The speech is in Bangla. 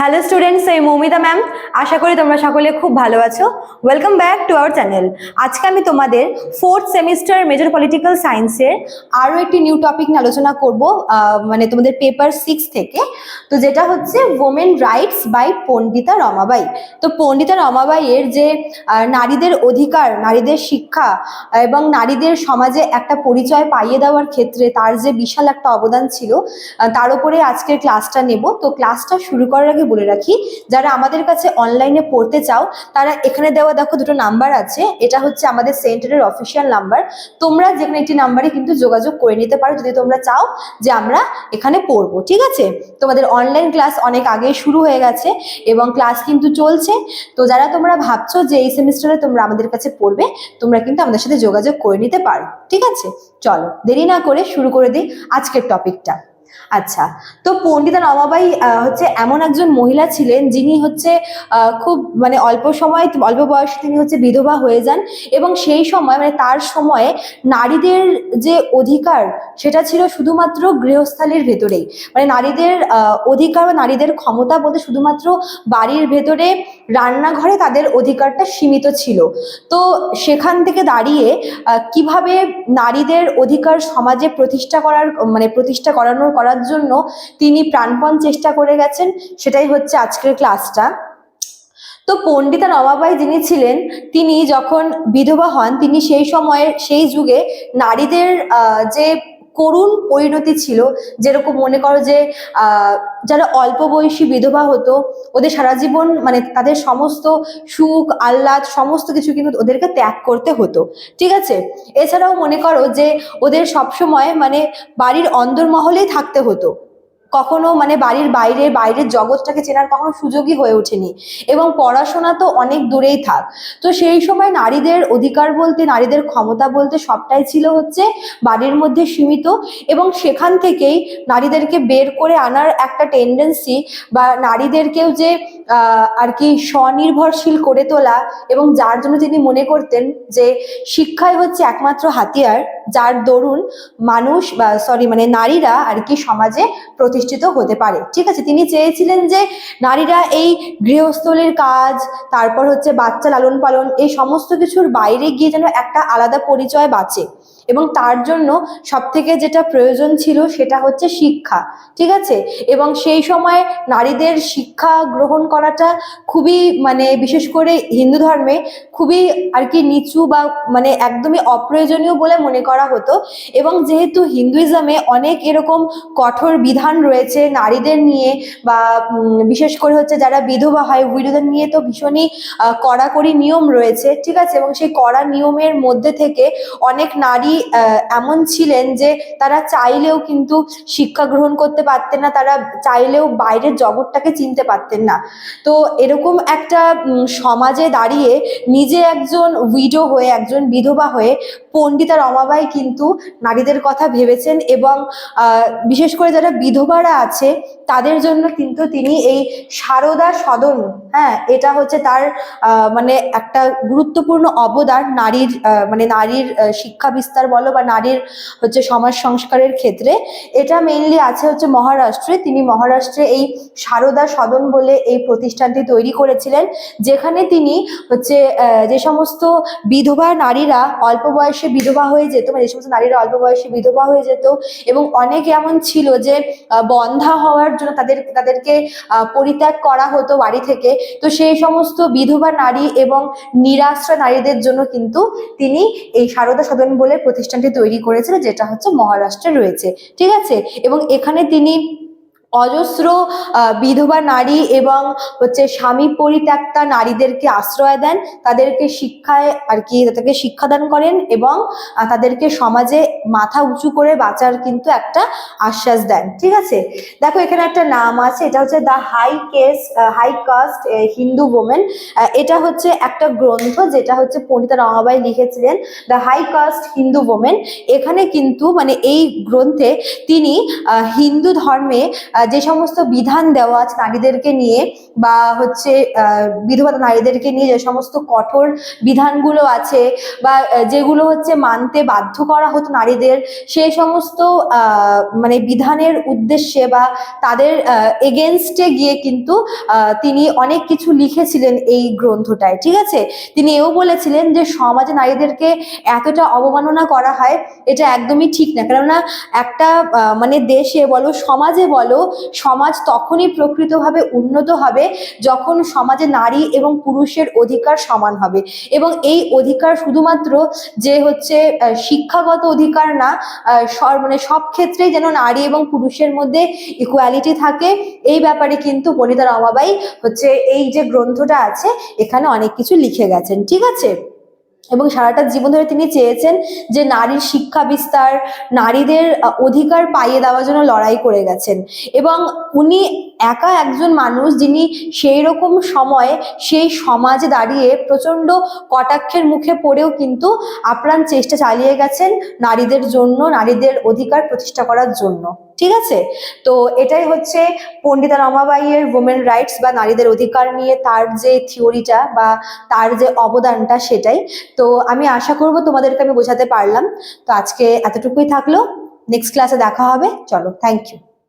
হ্যালো স্টুডেন্টস এই মৌমিতা ম্যাম আশা করি তোমরা সকলে খুব ভালো আছো। Welcome back to our channel আজকে আমি তোমাদের ফোর্থ সেমিস্টার মেজর পলিটিক্যাল সায়েন্সের আরও একটি নিউ টপিক নিয়ে আলোচনা করব মানে তোমাদের পেপার সিক্স থেকে। তো যেটা হচ্ছে women rights by Pandita Ramabai তো পণ্ডিতা রমাবাইয়ের যে নারীদের অধিকার, নারীদের শিক্ষা, এবং নারীদের সমাজে একটা পরিচয় পাইয়ে দেওয়ার ক্ষেত্রে তার যে বিশাল একটা অবদান ছিল তার উপরে আজকের ক্লাসটা নেব। তো ক্লাসটা শুরু করার আগে বলে রাখি, যারা আমাদের কাছে অনলাইনে পড়তে চাও, তারা এখানে দেওয়া দেখো দুটো নাম্বার আছে, এটা হচ্ছে আমাদের সেন্টারের অফিসিয়াল নাম্বার তোমরা যেখানে একটি নাম্বারে কিন্তু যোগাযোগ করে নিতে পারো যদি তোমরা চাও যে আমরা এখানে পড়ব, ঠিক আছে? তোমাদের অনলাইন ক্লাস অনেক আগেই শুরু হয়ে গেছে এবং ক্লাস কিন্তু চলছে। তো যারা তোমরা ভাবছ যে এই সেমিস্টারে তোমরা আমাদের কাছে পড়বে, তোমরা কিন্তু আমাদের সাথে যোগাযোগ করে নিতে পারো, ঠিক আছে? চলো, দেরি না করে শুরু করে দিই আজকের টপিকটা আচ্ছা তো পণ্ডিতা রমাবাই হচ্ছে এমন একজন মহিলা ছিলেন যিনি হচ্ছে খুব মানে অল্প সময়, অল্প বয়সে তিনি হচ্ছে বিধবা হয়ে যান এবং সেই সময় মানে তার সময়ে নারীদের যে অধিকার সেটা ছিল শুধুমাত্র গৃহস্থালির ভেতরেই। মানে নারীদের অধিকার বা নারীদের ক্ষমতা বলতে শুধুমাত্র বাড়ির ভেতরে, রান্নাঘরে তাদের অধিকারটা সীমিত ছিল। তো সেখান থেকে দাঁড়িয়ে কীভাবে নারীদের অধিকার সমাজে প্রতিষ্ঠা করার মানে প্রতিষ্ঠা করানোর করার জন্য তিনি প্রাণপণ চেষ্টা করে গেছেন, সেটাই হচ্ছে আজকের ক্লাসটা। তো পণ্ডিতা রমাবাই যিনি ছিলেন, তিনি যখন বিধবা হন, তিনি সেই সময়ে, সেই যুগে নারীদের যে করুণ পরিণতি ছিল। যেরকম মনে করো যে যারা অল্প বয়সী বিধবা হতো, ওদের সারা জীবন মানে তাদের সমস্ত সুখ, আহ্লাদ, সমস্ত কিছু কিন্তু ওদেরকে ত্যাগ করতে হতো। ঠিক আছে? এছাড়াও মনে করো যে, ওদের সবসময় মানে বাড়ির অন্দরমহলেই থাকতে হতো। কখনো মানে বাড়ির বাইরে, বাইরের জগৎটাকে চেনার কখনো সুযোগই হয়ে ওঠেনি। এবং পড়াশোনা তো অনেক দূরেই থাক। তো সেই সময় নারীদের অধিকার বলতে, নারীদের ক্ষমতা বলতে সবটাই ছিল হচ্ছে বাড়ির মধ্যে সীমিত এবং সেখান থেকেই নারীদেরকে বের করে আনার একটা টেন্ডেন্সি বা নারীদেরকেও যে আর কি স্বনির্ভরশীল করে তোলা এবং যার জন্য তিনি মনে করতেন যে শিক্ষাই হচ্ছে একমাত্র হাতিয়ার, যার দরুন মানুষ বা সরি মানে নারীরা আর কি সমাজে প্রতিষ্ঠিত হতে পারে। ঠিক আছে, তিনি চেয়েছিলেন যে নারীরা এই গৃহস্থলীর কাজ, তারপর হচ্ছে বাচ্চা লালন পালন, এই সমস্ত কিছুর বাইরে গিয়ে যেন একটা আলাদা পরিচয় বাঁচে। এবং তার জন্য সব থেকে যেটা প্রয়োজন ছিল সেটা হচ্ছে শিক্ষা, ঠিক আছে? এবং সেই সময় নারীদের শিক্ষা গ্রহণ করাটা খুবই মানে বিশেষ করে হিন্দু ধর্মে খুবই আর কি নিচু বা মানে একদমই অপ্রয়োজনীয় বলে মনে করা হতো। এবং যেহেতু হিন্দুইজমে অনেক এরকম কঠোর বিধান রয়েছে নারীদের নিয়ে বা বিশেষ করে হচ্ছে যারা বিধবা হয় উইডোদের নিয়ে তো ভীষণই কড়াকড়ি নিয়ম রয়েছে, ঠিক আছে? এবং সেই কড়া নিয়মের মধ্যে থেকে অনেক নারী এমন ছিলেন যে তারা চাইলেও কিন্তু শিক্ষা গ্রহণ করতে পারতেন না, তারা চাইলেও বাইরের জগৎটাকে চিনতে পারতেন না। তো এরকম একটা সমাজে দাঁড়িয়ে নিজে একজন উইডো হয়ে, একজন বিধবা হয়ে পণ্ডিতা রমাবাই কিন্তু নারীদের কথা ভেবেছেন এবং বিশেষ করে যারা বিধবারা আছে, তাদের জন্য কিন্তু তিনি এই সারদা সদন হ্যাঁ এটা হচ্ছে তার মানে একটা গুরুত্বপূর্ণ অবদান নারীর মানে নারীর শিক্ষা বিস্তার বলো বা নারীর হচ্ছে সমাজ সংস্কারের ক্ষেত্রে, এটা মেইনলি আছে হচ্ছে মহারাষ্ট্রে। তিনি মহারাষ্ট্রে এই সারদা সদন বলে এই প্রতিষ্ঠানটি তৈরি করেছিলেন, যেখানে তিনি হচ্ছে যে সমস্ত বিধবা নারীরা অল্প বয়সে বিধবা হয়ে যেত মানে যে সমস্ত নারীরা অল্প বয়সে বিধবা হয়ে যেত এবং অনেক এমন ছিল যে বন্ধা হওয়ার জন্য তাদের, তাদেরকে পরিত্যাগ করা হতো বাড়ি থেকে। তো সেই সমস্ত বিধবা নারী এবং নিরাশ্রয় নারীদের জন্য কিন্তু তিনি এই সারদা সদন বলে প্রতিষ্ঠানটি তৈরি করেছিল যেটা হচ্ছে মহারাষ্ট্রে রয়েছে। ঠিক আছে? এবং এখানে তিনি অজস্র বিধবা নারী এবং হচ্ছে স্বামী পরিত্যক্তা নারীদেরকে আশ্রয় দেন, তাদেরকে শিক্ষায় আর কি তাদেরকে শিক্ষাদান করেন এবং তাদেরকে সমাজে মাথা উঁচু করে বাঁচার কিন্তু একটা আশ্বাস দেন, ঠিক আছে? দেখো এখানে একটা নাম আছে, এটা হচ্ছে the high case high caste Hindu women এটা হচ্ছে একটা গ্রন্থ যেটা হচ্ছে পণ্ডিতা রমাবাই লিখেছিলেন the high caste Hindu women এখানে কিন্তু মানে এই গ্রন্থে তিনি হিন্দু ধর্মে যে সমস্ত বিধান দেওয়া আছে নারীদেরকে নিয়ে বা হচ্ছে বিধবা নারীদেরকে নিয়ে যে সমস্ত কঠোর বিধানগুলো আছে বা যেগুলো হচ্ছে মানতে বাধ্য করা হতো নারীদের সেই সমস্ত মানে বিধানের উদ্দেশ্যে বা তাদের এগেনস্টে গিয়ে কিন্তু তিনি অনেক কিছু লিখেছিলেন এই গ্রন্থটায়, ঠিক আছে? তিনি এও বলেছিলেন যে সমাজে নারীদেরকে এতটা অবমাননা করা হয়, এটা একদমই ঠিক না। কেননা একটা মানে দেশে বলো, সমাজে বলো সমাজ তখনই প্রকৃতভাবে উন্নত হবে যখন সমাজে নারী এবং পুরুষের অধিকার সমান হবে। এবং এই অধিকার শুধুমাত্র যে হচ্ছে শিক্ষাগত অধিকার না মানে সব ক্ষেত্রেই যেন নারী এবং পুরুষের মধ্যে ইকুয়ালিটি থাকে, এই ব্যাপারে কিন্তু বনিতা রমাবাই হচ্ছে এই যে গ্রন্থটা আছে, এখানে অনেক কিছু লিখে গেছেন। ঠিক আছে? এবং সারাটা জীবন ধরে তিনি চেয়েছেন যে নারীর শিক্ষা বিস্তার, নারীদের অধিকার পাইয়ে দেওয়ার জন্য লড়াই করে গেছেন। এবং উনি একা একজন মানুষ যিনি সেই রকম সময়ে সেই সমাজে দাঁড়িয়ে প্রচণ্ড কটাক্ষের মুখে পড়েও কিন্তু আপ্রাণ চেষ্টা চালিয়ে গেছেন নারীদের জন্য, নারীদের অধিকার প্রতিষ্ঠা করার জন্য। ঠিক আছে? তো এটাই হচ্ছে পণ্ডিতা রমাবাইয়ের ওমেন রাইটস বা নারীদের অধিকার নিয়ে তার যে থিওরিটা বা তার যে অবদানটা সেটাই। তো আমি আশা করব তোমাদেরকে আমি বোঝাতে পারলাম। তো আজকে এতটুকুই থাকল। নেক্সট ক্লাসে দেখা হবে। চলো থ্যাংক ইউ